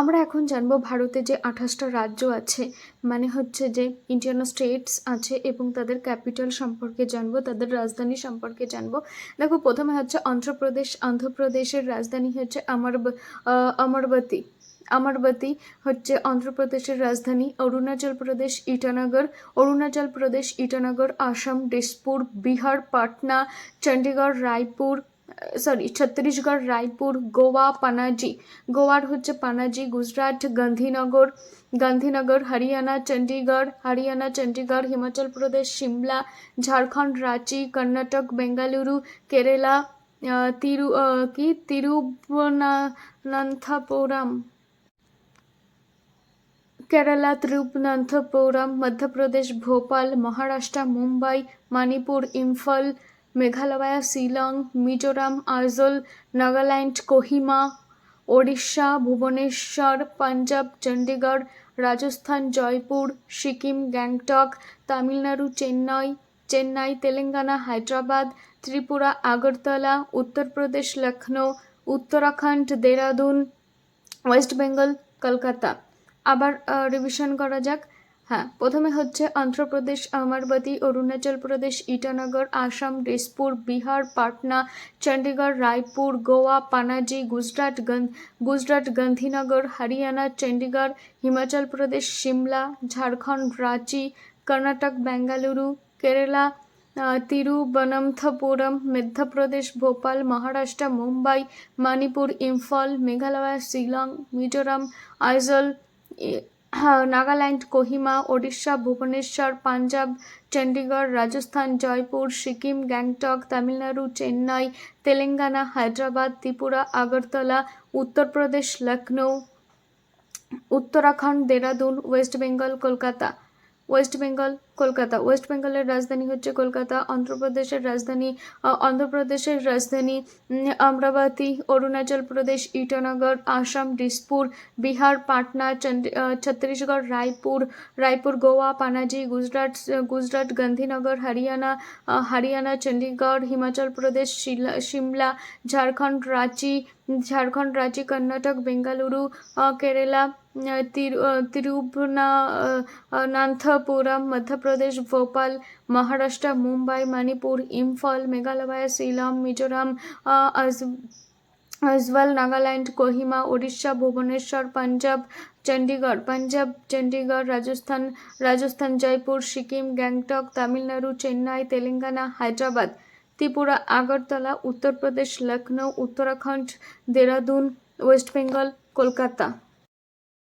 আমরা এখন জানব ভারতে যে আঠাশটা রাজ্য আছে মানে হচ্ছে যে ইন্ডিয়ান স্টেটস আছে এবং তাদের ক্যাপিটাল সম্পর্কে জানব, তাদের রাজধানী সম্পর্কে জানব। দেখো, প্রথমে হচ্ছে অন্ধ্রপ্রদেশ, অন্ধ্রপ্রদেশের রাজধানী হচ্ছে আমার অমরবতী অমরবতী হচ্ছে অন্ধ্রপ্রদেশের রাজধানী, অরুণাচল প্রদেশ, ইটানগর, অরুণাচল প্রদেশ, ইটানগর, আসাম দিসপুর বিহার, পাটনা চণ্ডীগড় রায়পুর সরি ছত্তিশগড়, রায়পুর, গোয়া, পানাজি। গোয়ার হচ্ছে পানাজি, গুজরাট, গান্ধীনগর গান্ধীনগর, হরিয়ানা, চণ্ডীগড় হরিয়ানা, চণ্ডীগড়, হিমাচল প্রদেশ, সিমলা, ঝাড়খণ্ড, রাঁচি, কর্ণাটক, বেঙ্গালুরু, কেরালা তিরু কি? তিরুবনন্তপুরম। কেরালা, তিরুবনন্তপুরম, মধ্যপ্রদেশ, ভোপাল, মহারাষ্ট্র, মুম্বাই, মণিপুর, ইম্ফল মেঘালয়, শিলং, মিজোরাম, আইজল, নাগাল্যান্ড, কোহিমা, ওড়িশা, ভুবনেশ্বর, পাঞ্জাব চণ্ডীগড় রাজস্থান, জয়পুর, সিকিম, গ্যাংটক, তামিলনাড়ু, চেন্নাই চেন্নাই, তেলেঙ্গানা, হায়দ্রাবাদ, ত্রিপুরা, আগরতলা, উত্তরপ্রদেশ লখনৌ উত্তরাখণ্ড, দেরাদুন, ওয়েস্ট বেঙ্গল, কলকাতা। আবার রিভিশন করা যাক। হ্যাঁ প্রথমে হচ্ছে Andhra Pradesh, Amaravati, Arunachal Pradesh, Itanagar, Assam Dispur Bihar, Patna Chandigarh Raipur, Goa, Panaji, Gujarat Gujarat, Gandhinagar, Haryana Chandigarh Himachal Pradesh, Shimla, Jharkhand, Ranchi, Karnataka, Bengaluru, Kerala Thiruvananthapuram Madhya Pradesh, Bhopal, Maharashtra, Mumbai, Manipur, Imphal, Meghalaya, Shillong, Mizoram, Aizawl Nagaland, Kohima, Odisha, Bhubaneswar, Punjab, Chandigarh, Rajasthan, Jaipur, Sikkim, Gangtok, Tamil Nadu, Chennai, Telangana, Hyderabad, Tripura, Agartala, Uttar Pradesh Lucknow Uttarakhand, Dehradun, West Bengal, Kolkata. West Bengal, Kolkata. West বেঙ্গলের রাজধানী হচ্ছে কলকাতা, অন্ধ্রপ্রদেশের রাজধানী অন্ধ্রপ্রদেশের রাজধানী অমরাবতী অরুণাচল প্রদেশ, ইটানগর, আসাম, দিসপুর, বিহার, পাটনা ছত্তিশগড়, রায়পুর রায়পুর, গোয়া, পানাজি, গুজরাট গুজরাট, গান্ধীনগর, হরিয়ানা হরিয়ানা চণ্ডীগড় হিমাচল প্রদেশ সিমলা ঝাড়খণ্ড, রাঁচি ঝাড়খণ্ড রাঁচি কর্ণাটক বেঙ্গালুরু কেরালা আহ, তিরু আহ, Thiruvananthapuram Madhya Pradesh Bhopal Maharashtra Mumbai Manipur Imphal Meghalaya Shillong Mizoram Aizawl Nagaland Kohima Orissa Bhubaneswar Punjab Chandigarh Punjab Chandigarh Rajasthan Rajasthan Jaipur Sikkim Gangtok Tamil Nadu Chennai Telangana Hyderabad Tripura Agartala Uttar Pradesh Lucknow Uttarakhand Dehradun West Bengal Kolkata.